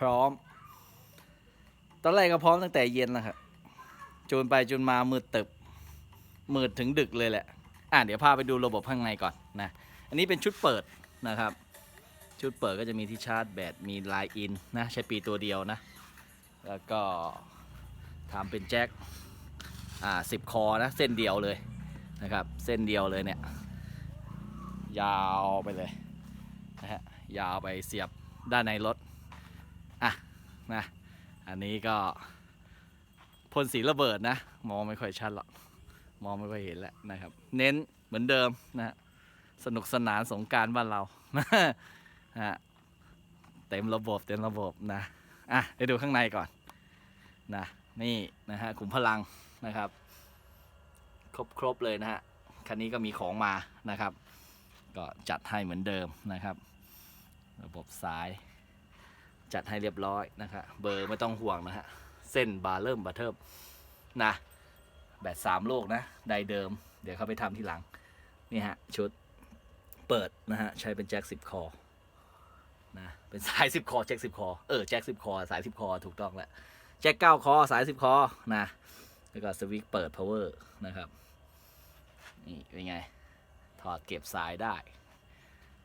พร้อม ตอนแรกก็พร้อมตั้งแต่เย็นแล้วครับจูนไปจูนมามืดตึบมืดถึงดึกเลยแหละ อะเดี๋ยวพาไปดูระบบข้างในก่อนนะ อันนี้เป็นชุดเปิดนะครับ ชุดเปิดก็จะมีที่ชาร์จแบต มีไลน์อินนะ ใช้ปีตัวเดียวนะ แล้วก็ทำเป็นแจ็ค อ่าสิบคอนะ เส้นเดียวเลยนะครับ เส้นเดียวเลยเนี่ย ยาวไปเลยนะฮะ ยาวไปเสียบด้านในรถ อะนะอันนี้ก็พ่นสีระเบิดนะ มองไม่ค่อยชัดหรอกมองไม่ค่อยเห็นแล้วนะครับ เน้นเหมือนเดิมนะสนุกสนานสงการบ้านเราฮะเต็มระบบเต็มระบบนะอะเดี๋ยวดูข้างในก่อนนะนี่นะฮะขุมพลังนะครับ ครบครบเลยนะฮะคันนี้ก็มีของมานะครับ ก็จัดให้เหมือนเดิมนะครับ ระบบสาย จัดให้เรียบร้อยนะครับเบอร์ไม่ต้องห่วงนะฮะ เส้นบาเริ่มบาเทิมนะ แบตสามโลกนะไดเดิม เดี๋ยวเขาไปทำที่หลัง นี่ฮะ ชุดเปิดนะฮะ ใช้เป็นแจ็คสิบคอนะเป็นสายสิบคอแจ็คสิบคอเออแจ็คสิบคอสายสิบคอถูกต้องแล้วแจ็คเก้าคอสายสิบคอนะแล้วก็สวิตช์เปิด power นะครับนี่เป็นไง ถอดเก็บสายได้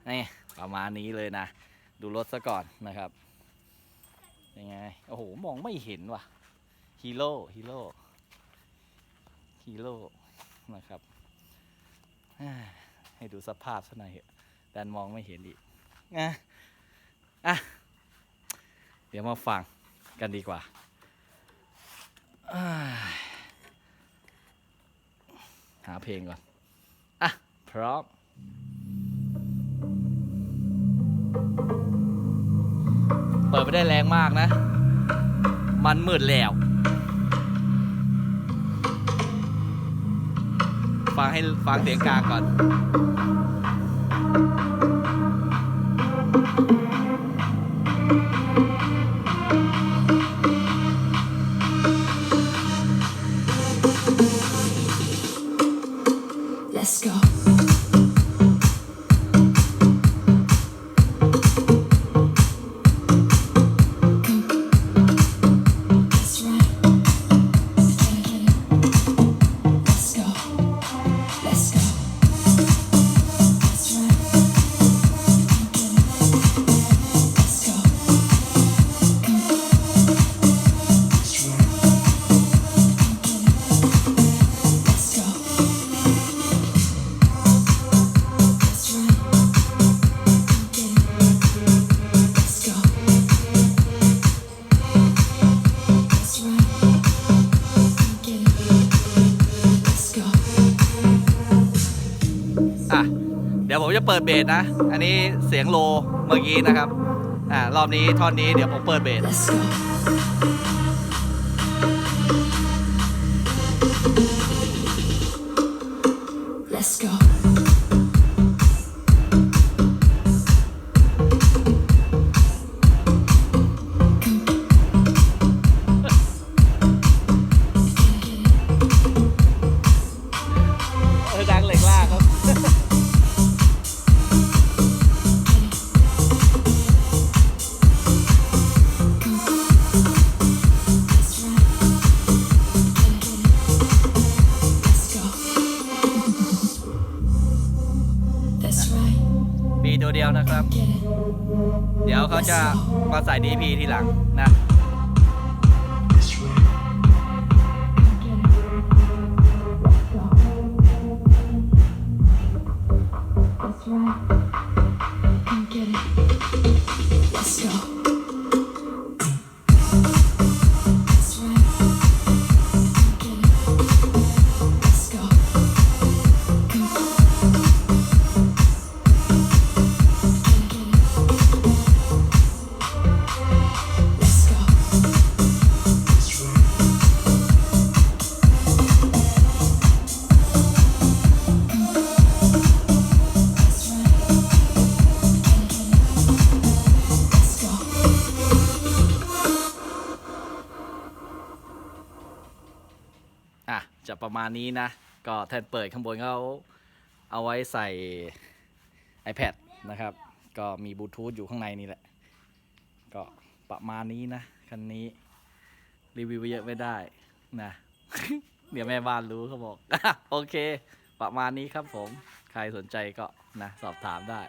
นี่ประมาณนี้เลยนะ ดูรถซะก่อนนะครับ ยังไง โอ้โห มองไม่เห็นว่ะ ฮีโร่ ฮีโร่ ฮีโร่ นะครับ ให้ดูสภาพซะหน่อยเถอะดันมองไม่เห็นอีกอะอะ เดี๋ยวมาฟังกันดีกว่า หาเพลงก่อน อะ พร้อม เปิดไม่ได้แรงมากนะ มันมืดแล้ว ฟังให้ฟังเสียงกลางก่อน จะเปิดเบสนะ อันนี้เสียงโลเมื่อกี้นะครับ อ่ารอบนี้ท่อนนี้เดี๋ยวผมเปิดเบส That's right. มีตัวเดียวนะครับ Get it. เดี๋ยวเขาจะมาใส่ดีพีทีหลังนะ จะประมาณนี้นะ ก็แทนเปิดข้างบนเขาเอาไว้ใส่ iPad นะครับ ก็มีบลูทูธอยู่ข้างในนี่แหละ ก็ประมาณนี้นะ คันนี้รีวิวเยอะไม่ได้นะ เดี๋ยวแม่บ้านรู้เขาบอก โอเค ประมาณนี้ครับผม ใครสนใจก็นะ สอบถามได้